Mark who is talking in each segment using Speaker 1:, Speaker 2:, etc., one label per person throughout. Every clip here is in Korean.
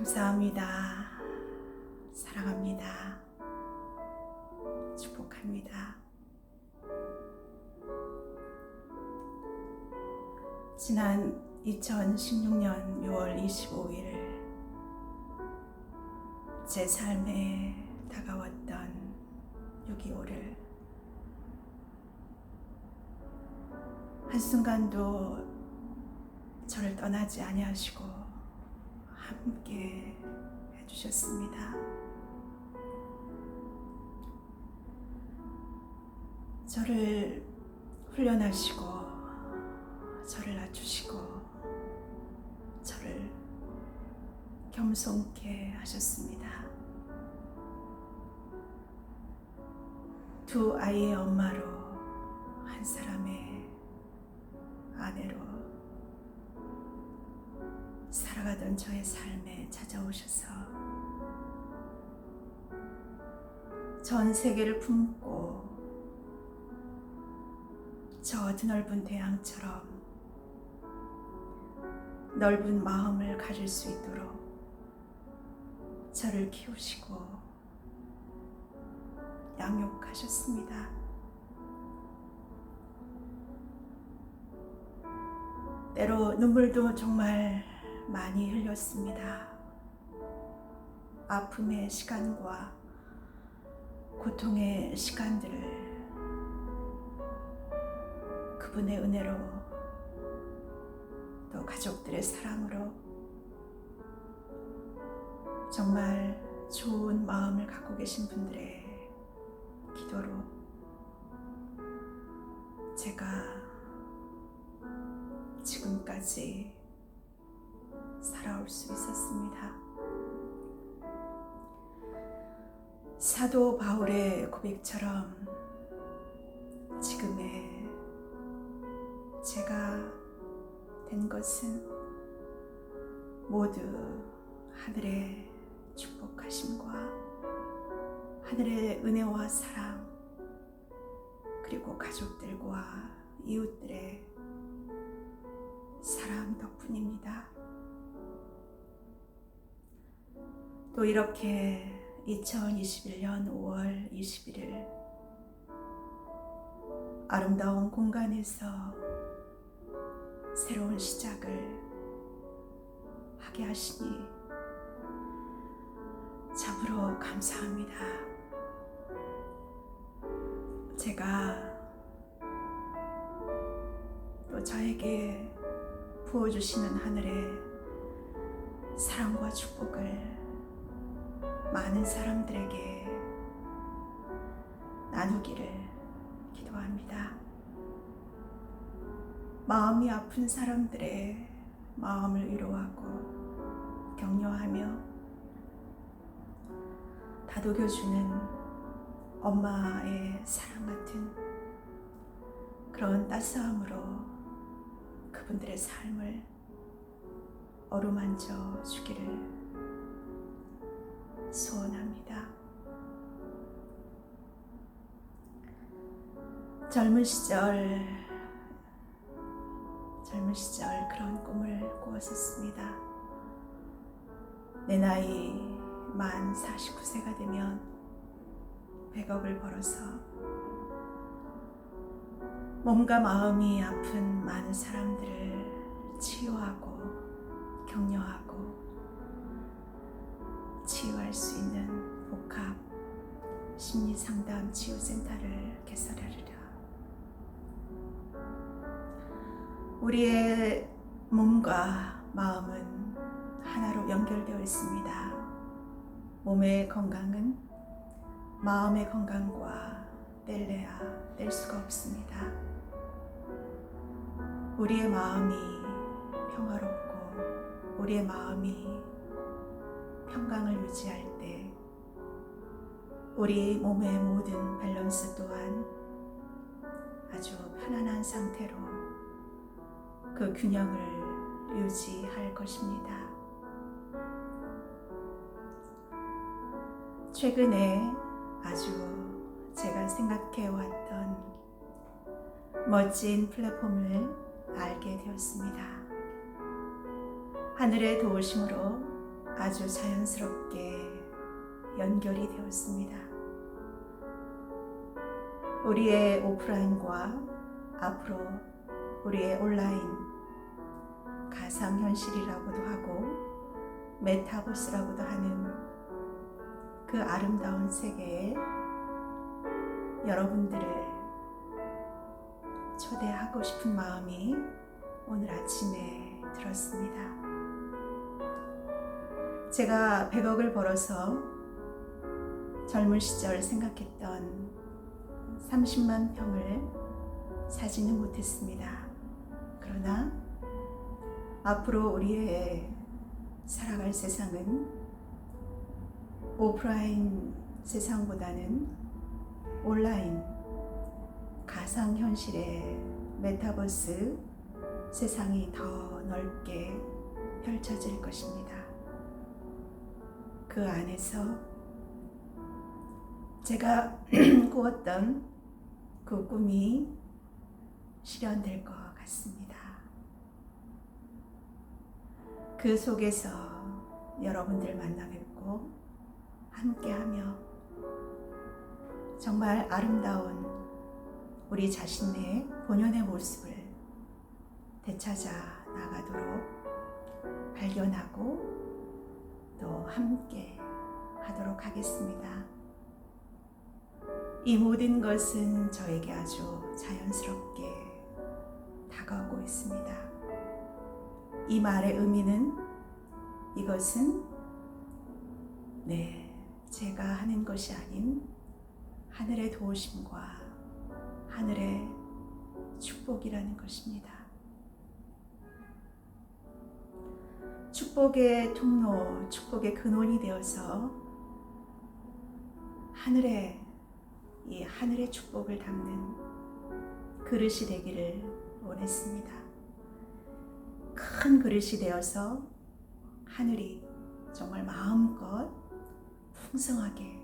Speaker 1: 감사합니다. 사랑합니다. 축복합니다. 지난 2016년 6월 25일 제 삶에 다가왔던 6.25를 한순간도 저를 떠나지 아니하시고 함께 해주셨습니다. 저를 훈련하시고 저를 낮추시고 저를 겸손케 하셨습니다. 두 아이의 엄마로 한 사람의 아내로 살아가던 저의 삶에 찾아오셔서 전 세계를 품고 저 드넓은 대양처럼 넓은 마음을 가질 수 있도록 저를 키우시고 양육하셨습니다. 때로 눈물도 정말 많이 흘렸습니다. 아픔의 시간과 고통의 시간들을 그분의 은혜로 또 가족들의 사랑으로 정말 좋은 마음을 갖고 계신 분들의 기도로 제가 지금까지 살아올 수 있었습니다. 사도 바울의 고백처럼 지금의 제가 된 것은 모두 하늘의 축복하심과 하늘의 은혜와 사랑 그리고 가족들과 이웃들의 사랑 덕분입니다. 또 이렇게 2021년 5월 21일 아름다운 공간에서 새로운 시작을 하게 하시니 참으로 감사합니다. 제가 또 저에게 부어주시는 하늘의 사랑과 축복을 많은 사람들에게 나누기를 기도합니다. 마음이 아픈 사람들의 마음을 위로하고 격려하며 다독여주는 엄마의 사랑 같은 그런 따스함으로 그분들의 삶을 어루만져 주기를 소원합니다. 젊은 시절, 젊은 시절 그런 꿈을 꾸었었습니다. 내 나이 만 49세가 되면 100억을 벌어서 몸과 마음이 아픈 많은 사람들을 치유하고 격려하고 치유할 수 있는 복합 심리 상담 치유센터를 개설하리라. 우리의 몸과 마음은 하나로 연결되어 있습니다. 몸의 건강은 마음의 건강과 뗄래야 뗄 수가 없습니다. 우리의 마음이 평화롭고 우리의 마음이 평강을 유지할 때 우리 몸의 모든 밸런스 또한 아주 편안한 상태로 그 균형을 유지할 것입니다. 최근에 아주 제가 생각해 왔던 멋진 플랫폼을 알게 되었습니다. 하늘의 도우심으로 아주 자연스럽게 연결이 되었습니다. 우리의 오프라인과 앞으로 우리의 온라인 가상현실이라고도 하고 메타버스라고도 하는 그 아름다운 세계에 여러분들을 초대하고 싶은 마음이 오늘 아침에 들었습니다. 제가 100억을 벌어서 젊은 시절 생각했던 30만 평을 사지는 못했습니다. 그러나 앞으로 우리의 살아갈 세상은 오프라인 세상보다는 온라인 가상현실의 메타버스 세상이 더 넓게 펼쳐질 것입니다. 그 안에서 제가 꾸었던 그 꿈이 실현될 것 같습니다. 그 속에서 여러분들 만나 뵙고 함께하며 정말 아름다운 우리 자신의 본연의 모습을 되찾아 나가도록 발견하고 또 함께 하도록 하겠습니다. 이 모든 것은 저에게 아주 자연스럽게 다가오고 있습니다. 이 말의 의미는 이것은 네, 제가 하는 것이 아닌 하늘의 도우심과 하늘의 축복이라는 것입니다. 축복의 통로, 축복의 근원이 되어서 하늘의 이 하늘의 축복을 담는 그릇이 되기를 원했습니다. 큰 그릇이 되어서 하늘이 정말 마음껏 풍성하게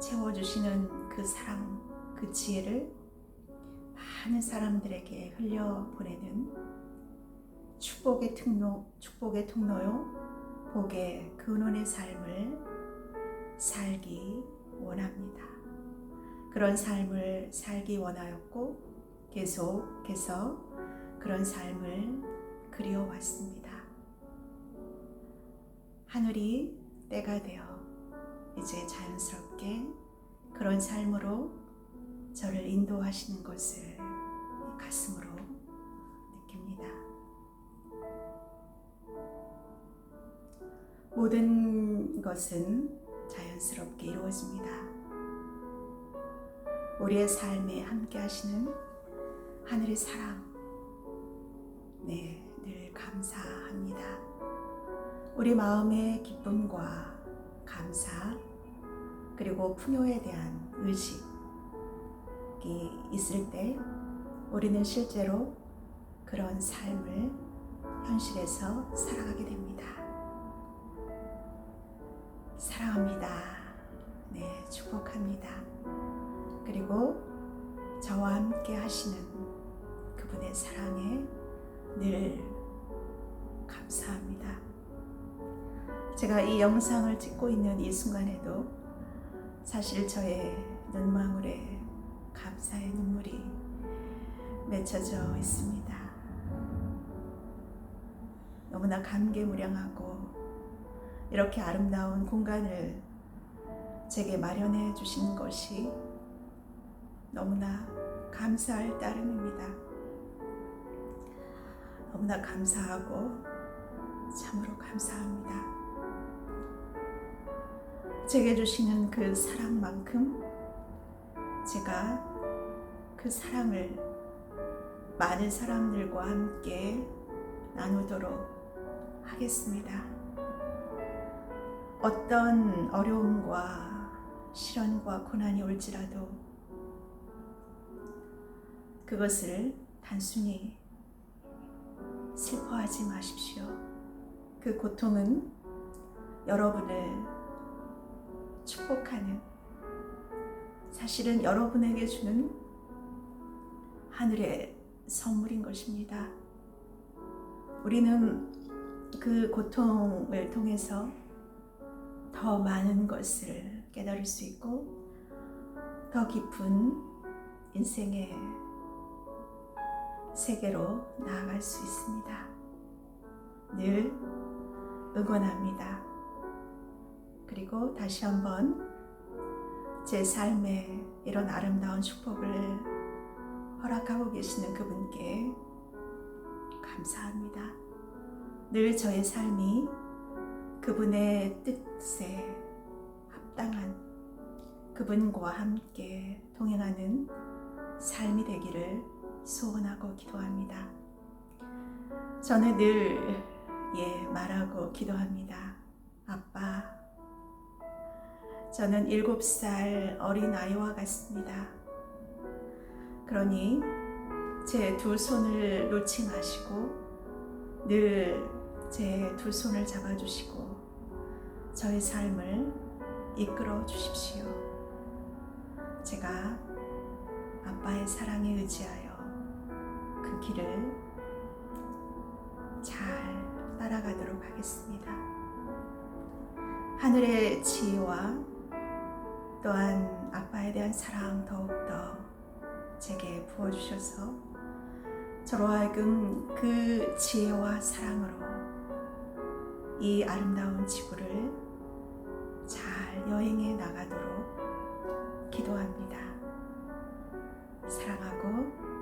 Speaker 1: 채워주시는 그 사랑, 그 지혜를 많은 사람들에게 흘려보내는 축복의 통로, 축복의 통로요, 복의 근원의 삶을 살기 원합니다. 그런 삶을 살기 원하였고 계속해서 그런 삶을 그리워왔습니다. 하늘이 때가 되어 이제 자연스럽게 그런 삶으로 저를 인도하시는 것을 가슴으로 모든 것은 자연스럽게 이루어집니다. 우리의 삶에 함께 하시는 하늘의 사랑, 네, 늘 감사합니다. 우리 마음의 기쁨과 감사, 그리고 풍요에 대한 의식이 있을 때 우리는 실제로 그런 삶을 현실에서 살아가게 됩니다. 사랑합니다. 네, 축복합니다. 그리고 저와 함께 하시는 그분의 사랑에 늘 감사합니다. 제가 이 영상을 찍고 있는 이 순간에도 사실 저의 눈망울에 감사의 눈물이 맺혀져 있습니다. 너무나 감개무량하고 이렇게 아름다운 공간을 제게 마련해 주신 것이 너무나 감사할 따름입니다. 너무나 감사하고 참으로 감사합니다. 제게 주시는 그 사랑만큼 제가 그 사랑을 많은 사람들과 함께 나누도록 하겠습니다. 어떤 어려움과 시련과 고난이 올지라도 그것을 단순히 슬퍼하지 마십시오. 그 고통은 여러분을 축복하는 사실은 여러분에게 주는 하늘의 선물인 것입니다. 우리는 그그 고통을 통해서 더 많은 것을 깨달을 수 있고 더 깊은 인생의 세계로 나아갈 수 있습니다. 늘 응원합니다. 그리고 다시 한번 제 삶에 이런 아름다운 축복을 허락하고 계시는 그분께 감사합니다. 늘 저의 삶이 그분의 뜻에 합당한 그분과 함께 동행하는 삶이 되기를 소원하고 기도합니다. 저는 늘 예, 말하고 기도합니다. 아빠, 저는 일곱 살 어린 아이와 같습니다. 그러니 제 두 손을 놓지 마시고 늘 제 두 손을 잡아주시고 저의 삶을 이끌어 주십시오. 제가 아빠의 사랑에 의지하여 그 길을 잘 따라가도록 하겠습니다. 하늘의 지혜와 또한 아빠에 대한 사랑 더욱더 제게 부어주셔서 저로 하여금 그 지혜와 사랑으로 이 아름다운 지구를 잘 여행해 나가도록 기도합니다. 사랑하고